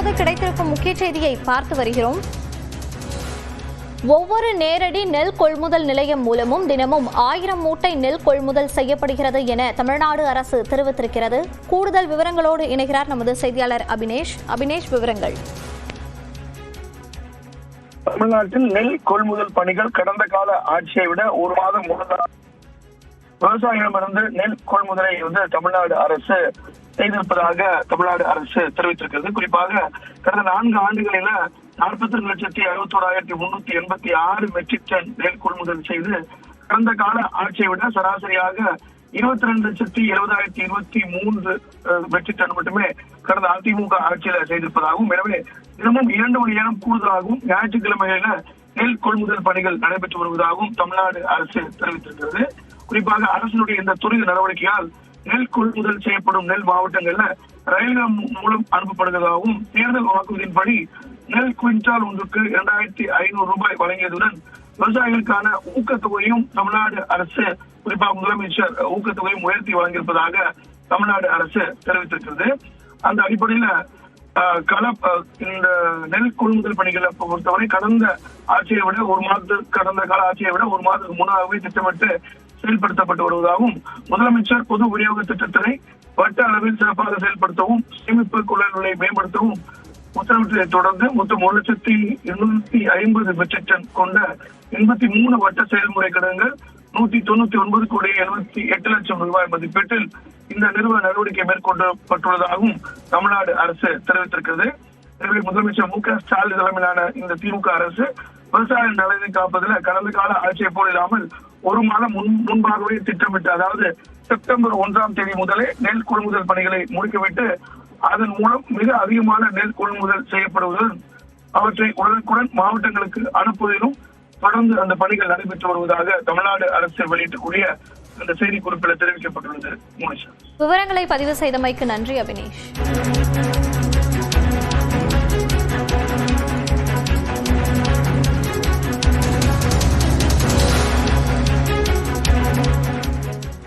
தற்போது கிடைத்திருக்கும் முக்கிய செய்தியை பார்த்து வருகிறோம். ஒவ்வொரு நேரடி நெல் கொள்முதல் நிலையம் மூலமும் தினமும் ஆயிரம் மூட்டை நெல் கொள்முதல் செய்யப்படுகிறது என தமிழ்நாடு அரசு தெரிவித்திருக்கிறது. கூடுதல் விவரங்களோடு இணைகிறார் நமது செய்தியாளர் அபினேஷ். அபினேஷ் விவரங்கள். தமிழ்நாட்டில் நெல் கொள்முதல் பணிகள் கடந்த கால ஆட்சியை விட ஒரு மாதம் முன்னதாக விவசாயிகளிடமிருந்து நெல் கொள்முதலை வந்து தமிழ்நாடு அரசு செய்திருப்பதாக தமிழ்நாடு அரசு தெரிவித்திருக்கிறது. குறிப்பாக கடந்த நான்கு ஆண்டுகளில நாற்பத்தி ரெண்டு லட்சத்தி அறுபத்தோராயிரத்தி முன்னூத்தி எண்பத்தி ஆறு மெட்ரிக் டன் நெல் கொள்முதல் செய்து கடந்த கால ஆட்சியை விட சராசரியாக இருபத்தி ரெண்டு லட்சத்தி எழுபதாயிரத்தி இருபத்தி மூன்று மெட்ரிக் டன் மட்டுமே கடந்த அதிமுக ஆட்சியில செய்திருப்பதாகவும் எனவே தினமும் இரண்டு மணி நேரம் கூடுதலாகவும் ஞாயிற்றுக்கிழமைகளில நெல் கொள்முதல் பணிகள் நடைபெற்று வருவதாகவும் தமிழ்நாடு அரசு தெரிவித்திருக்கிறது. குறிப்பாக அரசினுடைய இந்த துரித நடவடிக்கையால் நெல் கொள்முதல் செய்யப்படும் நெல் மாவட்டங்கள்ல ரயில்கள் மூலம் அனுப்பப்படுவதாகவும் தேர்தல் வாக்குறுதியின்படி நெல் குவிண்டால் ஒன்றுக்கு இரண்டாயிரத்தி ஐநூறு ரூபாய் வழங்கியதுடன் விவசாயிகளுக்கான ஊக்கத்தொகையும் தமிழ்நாடு அரசு குறிப்பாக முதலமைச்சர் ஊக்கத்தொகையும் உயர்த்தி வழங்கியிருப்பதாக தமிழ்நாடு அரசு தெரிவித்திருக்கிறது. அந்த அடிப்படையில ஆஹ், கள இந்த நெல் கொள்முதல் பணிகளை பொறுத்தவரை கடந்த ஆட்சியை விட ஒரு மாதத்துக்கு கடந்த கால ஆட்சியை விட ஒரு மாதத்துக்கு முன்னாகவே திட்டமிட்டு செயல்படுத்தப்பட்டு வருவதாகவும் முதலமைச்சர் பொது விநியோக திட்டத்தினை வட்ட அளவில் சிறப்பாக செயல்படுத்தவும் சேமிப்பு கொள்ளல்களை மேம்படுத்தவும் உத்தரவிட்டதை தொடர்ந்து மொத்தம் ஒரு லட்சத்தி இருநூத்தி ஐம்பது மெட்ரிக் டன் கொண்ட எண்பத்தி மூணு வட்ட செயல்முறை கடன்கள் நூத்தி தொண்ணூத்தி ஒன்பது கோடி எழுபத்தி எட்டு லட்சம் ரூபாய் மதிப்பீட்டில் இந்த நிறுவன நடவடிக்கை மேற்கொள்ளப்பட்டுள்ளதாகவும் தமிழ்நாடு அரசு தெரிவித்திருக்கிறது. எனவே முதலமைச்சர் மு க ஸ்டாலின் தலைமையிலான இந்த திமுக அரசு விவசாய நலனை காப்பதில் கடந்த கால ஆட்சியை போல் இல்லாமல் ஒரு மாதம் முன் முன்பாகவே திட்டமிட்டு அதாவது செப்டம்பர் ஒன்றாம் தேதி முதலே நெல் கொள்முதல் பணிகளை முடிக்கிவிட்டு அதன் மூலம் மிக அதிகமான நெல் கொள்முதல் செய்யப்படுவதும் அவற்றை உடனுக்குடன் மாவட்டங்களுக்கு அனுப்புவதிலும் தொடர்ந்து அந்த பணிகள் நடைபெற்று வருவதாக தமிழ்நாடு அரசு வெளியிட்டக்கூடிய அந்த செய்தி குறிப்பில் தெரிவிக்கப்பட்டுள்ளது விவரங்களை பதிவு செய்தமைக்கு நன்றி அபினேஷ்.